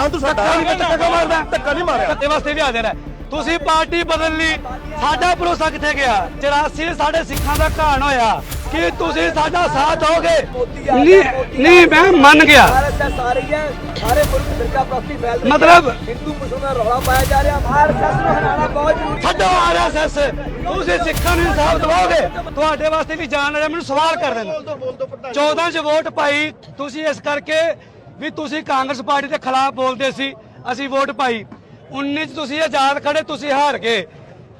ਭਰਾ ਤੂੰ ਸਾਡਾ। ਧੱਕਾ ਕਿਉਂ ਮਾਰਦਾ। ਧੱਕਾ ਨਹੀਂ ਮਾਰਿਆ। ਧੱਕੇ ਵਾਸਤੇ ਵੀ ਹਾਜ਼ਰ ਹੈ ਤੁਸੀਂ ਪਾਰਟੀ ਬਦਲ ਲਈ ਸਾਡਾ ਭਰੋਸਾ ਕਿੱਥੇ ਗਿਆ? 84 ਸਾਡੇ ਸਿੱਖਾਂ ਦਾ ਘਾਣ ਹੋਇਆ। ਕਿ ਤੁਸੀਂ ਸਾਡਾ ਸਾਥ ਦੋਗੇ ਨਹੀਂ ਨਹੀਂ ਮੈਂ ਮੰਨ ਗਿਆ। ਆਰਐਸਐਸ ਆ ਰਹੀ ਹੈ ਸਾਰੇ ਮੁਲਕ ਫਿਰਕਾ ਪ੍ਰਸਤੀ ਫੈਲ ਰਹੀ ਹੈ। ਮਤਲਬ ਹਿੰਦੂ ਮੁਸਲਮਾਨ ਰੌਲਾ ਪਾਇਆ ਜਾ ਰਿਹਾ। ਆਰਐਸਐਸ ਨੂੰ ਹਟਾਉਣਾ ਬਹੁਤ ਜ਼ਰੂਰੀ ਛੱਡੋ ਆਰਐਸਐਸ ਤੁਸੀਂ ਸਿੱਖਾਂ ਨੂੰ ਇਨਸਾਫ ਦਿਵਾਓਗੇ? ਤੁਹਾਡੇ ਵਾਸਤੇ ਵੀ ਜਾਣ ਵਾਲਾ ਮੈਨੂੰ ਸਵਾਲ ਕਰ ਦੇਣਾ 14 ਚ ਵੋਟ ਪਾਈ। ਤੁਸੀਂ ਇਸ ਕਰਕੇ ਵੀ ਤੁਸੀਂ ਕਾਂਗਰਸ ਪਾਰਟੀ ਦੇ ਖਿਲਾਫ ਬੋਲਦੇ ਸੀ ਅਸੀਂ ਵੋਟ ਪਾਈ। 19 ਚ ਤੁਸੀਂ ਆਜ਼ਾਦ ਖੜੇ ਤੁਸੀਂ ਹਾਰ ਗਏ।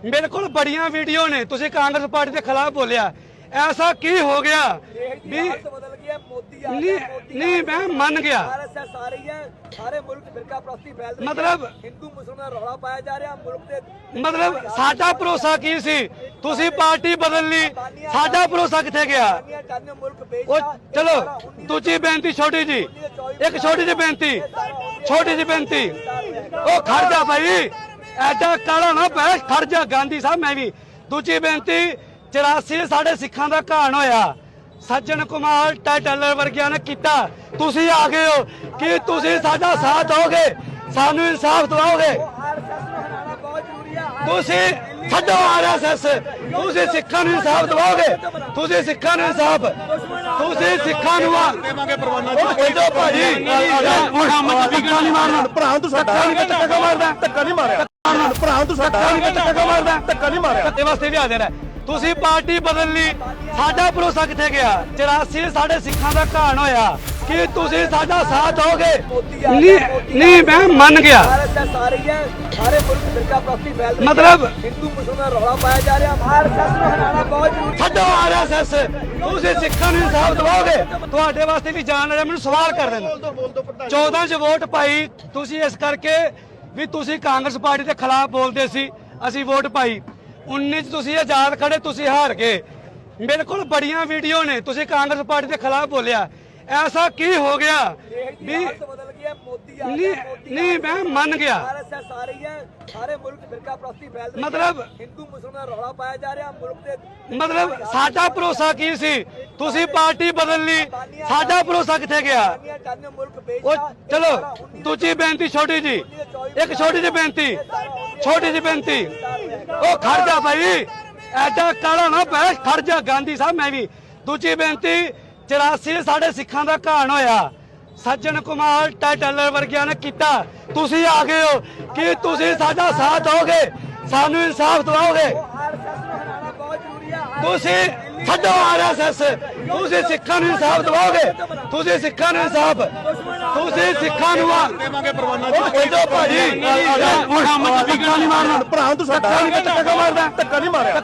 ਮੇਰੇ ਕੋਲ ਬੜੀਆਂ ਵੀਡੀਓ ਨੇ ਤੁਸੀਂ ਕਾਂਗਰਸ ਪਾਰਟੀ ਦੇ ਖਿਲਾਫ ਬੋਲਿਆ। ਐਸਾ ਕੀ ਹੋ ਗਿਆ? ਵੀ ਨਹੀਂ ਮੈਂ ਮੰਨ ਗਿਆ ਆਰਐਸਐਸ ਆ ਰਹੀ ਹੈ ਸਾਰੇ ਮੁਲਕ ਫਿਰਕਾ ਪ੍ਰਸਤੀ ਫੈਲ ਰਹੀ ਹੈ। ਮਤਲਬ ਹਿੰਦੂ ਮੁਸਲਮਾਨ ਰੌਲਾ ਪਾਇਆ ਜਾ ਰਿਹਾ ਮੁਲਕ ਦੇ ਮਤਲਬ ਸਾਡਾ ਭਰੋਸਾ ਕੀ ਸੀ? ਤੁਸੀਂ ਪਾਰਟੀ ਬਦਲ ਲਈ ਸਾਡਾ ਭਰੋਸਾ ਕਿੱਥੇ ਗਿਆ? ਉਹ ਚਲੋ ਦੂਜੀ ਬੇਨਤੀ ਛੋਟੀ ਜੀ। ਇੱਕ ਛੋਟੀ ਜਿਹੀ ਬੇਨਤੀ। ਛੋਟੀ ਜਿਹੀ ਬੇਨਤੀ। ਉਹ ਖੜ ਜਾ ਭਾਈ। ਐਡਾ ਕਾਲਾ ਨਾ ਪੈ ਖੜ ਜਾ। ਗਾਂਧੀ ਸਾਹਿਬ ਮੈਂ ਵੀ। ਦੂਜੀ ਬੇਨਤੀ 84 ਸਾਡੇ ਸਿੱਖਾਂ ਦਾ ਘਾਣ ਹੋਇਆ। ਸੱਜਣ ਕੁਮਾਰ ਟਾਈਟਲਰ ਵਰਗਿਆਂ ਨੇ ਕੀਤਾ। ਤੁਸੀਂ ਆ ਗਏ ਹੋ। ਕਿ ਤੁਸੀਂ ਸਾਡਾ ਸਾਥ ਦੋਗੇ ਸਾਨੂੰ ਇਨਸਾਫ ਦਿਵਾਓਗੇ? ਤੁਸੀਂ ਛੱਡੋ ਆਰਐਸਐਸ ਤੁਸੀਂ ਸਿੱਖਾਂ ਨੂੰ ਇਨਸਾਫ ਦਿਵਾਓਗੇ? ਤੁਸੀਂ ਸਿੱਖਾਂ ਨੂੰ ਇਨਸਾਫ। ਤੁਸੀਂ ਸਿੱਖਾਂ ਨੂੰ ਆ ਦੇਵਾਂਗੇ ਪਰਵਾਨਾ ਉਹ ਛੱਡੋ ਭਾਜੀ। ਮੁਹੰਮਦ ਧੱਕਾ ਨਹੀਂ ਮਾਰਨਾ। ਭਰਾ ਤੂੰ ਸਾਡਾ ਧੱਕਾ ਕਿਉਂ ਮਾਰਦਾ ਧੱਕਾ ਨਹੀਂ ਮਾਰਿਆ। ਭਰਾ ਤੂੰ ਸਾਡਾ ਧੱਕਾ ਕਿਉਂ ਮਾਰਦਾ ਧੱਕਾ ਨਹੀਂ ਮਾਰਿਆ। ਧੱਕੇ ਵਾਸਤੇ ਵੀ ਹਾਜ਼ਰ ਹੈ ਤੁਸੀਂ ਪਾਰਟੀ ਬਦਲ ਲਈ ਸਾਡਾ ਭਰੋਸਾ ਕਿੱਥੇ ਗਿਆ? 84 ਸਾਡੇ ਸਿੱਖਾਂ ਦਾ ਘਾਣ ਹੋਇਆ। ਕਿ ਤੁਸੀਂ ਸਾਡਾ ਸਾਥ ਦੋਗੇ ਨਹੀਂ ਨਹੀਂ ਮੈਂ ਮੰਨ ਗਿਆ। ਮਤਲਬ ਹਿੰਦੂ ਮੁਸਲਮਾਨ ਰੌਲਾ ਪਾਇਆ ਜਾ ਰਿਹਾ। ਆਰਐਸਐਸ ਨੂੰ ਹਟਾਉਣਾ ਬਹੁਤ ਜ਼ਰੂਰੀ ਛੱਡੋ ਆਰਐਸਐਸ ਤੁਸੀਂ ਸਿੱਖਾਂ ਨੂੰ ਇਨਸਾਫ ਦਿਵਾਓਗੇ? ਤੁਹਾਡੇ ਵਾਸਤੇ ਵੀ ਜਾਣ ਵਾਲਾ ਮੈਨੂੰ ਸਵਾਲ ਕਰ ਦੇਣਾ 14 ਚ ਵੋਟ ਪਾਈ। ਤੁਸੀਂ ਇਸ ਕਰਕੇ ਵੀ ਤੁਸੀਂ ਕਾਂਗਰਸ ਪਾਰਟੀ ਦੇ ਖਿਲਾਫ ਬੋਲਦੇ ਸੀ। ਅਸੀਂ ਵੋਟ ਪਾਈ। 19 ਚ ਤੁਸੀਂ ਆਜ਼ਾਦ ਖੜੇ ਤੁਸੀਂ ਹਾਰ ਗਏ। ਮੇਰੇ ਕੋਲ ਬੜੀਆਂ ਵੀਡੀਓ ਨੇ ਤੁਸੀਂ ਕਾਂਗਰਸ ਪਾਰਟੀ ਦੇ ਖਿਲਾਫ ਬੋਲਿਆ। ਐਸਾ ਕੀ ਹੋ ਗਿਆ? ਵੀ ਨਹੀਂ ਨਹੀਂ ਮੈਂ ਮੰਨ ਗਿਆ। ਮਤਲਬ ਹਿੰਦੂ ਮੁਸਲਮਾਨ ਰੌਲਾ ਪਾਇਆ ਜਾ ਰਿਹਾ ਮੁਲਕ ਦੇ ਮਤਲਬ ਸਾਡਾ ਭਰੋਸਾ ਕੀ ਸੀ? ਤੁਸੀਂ ਪਾਰਟੀ ਬਦਲ ਲਈ। ਸਾਡਾ ਭਰੋਸਾ ਕਿੱਥੇ ਗਿਆ? ਉਹ ਚਲੋ ਦੂਜੀ ਬੇਨਤੀ ਛੋਟੀ ਜੀ। ਇੱਕ ਛੋਟੀ ਜਿਹੀ ਬੇਨਤੀ। ਛੋਟੀ ਜਿਹੀ ਬੇਨਤੀ। ਉਹ ਖੜ ਜਾ ਭਾਈ। ਐਡਾ ਕਾਲਾ ਨਾ ਪੈ ਖੜ ਜਾ ਗਾਂਧੀ ਸਾਹਿਬ ਮੈਂ ਵੀ। ਦੂਜੀ ਬੇਨਤੀ 84 ਸਾਡੇ ਸਿੱਖਾਂ ਦਾ ਘਾਣ ਹੋਇਆ। ਸੱਜਣ ਕੁਮਾਰ ਟਾਈਟਲਰ ਵਰਗਿਆਂ ਨੇ ਕੀਤਾ। ਤੁਸੀਂ ਆ ਗਏ ਹੋ। ਕਿ ਤੁਸੀਂ ਸਾਡਾ ਸਾਥ ਦੋਗੇ ਸਾਨੂੰ ਇਨਸਾਫ ਦਿਵਾਓਗੇ? ਤੁਸੀਂ ਛੱਡੋ ਆਰਐਸਐਸ ਤੁਸੀਂ ਸਿੱਖਾਂ ਨੂੰ ਇਨਸਾਫ ਦਿਵਾਓਗੇ ਤੁਸੀਂ ਸਿੱਖਾਂ ਨੂੰ ਇਨਸਾਫ ਤੁਸੀਂ ਸਿੱਖਾਂ ਨੂੰ ਆ ਦੇਵਾਂਗੇ ਪਰਵਾਨਾ ਛੱਡੋ ਭਾਜੀ ਮੁਹੰਮਦ ਧੱਕਾ ਨਹੀਂ ਮਾਰਨਾ ਭਰਾ ਤੂੰ ਸਾਡਾ ਧੱਕਾ ਕਿਉਂ ਮਾਰਦਾ ਧੱਕਾ ਨਹੀਂ ਮਾਰਿਆ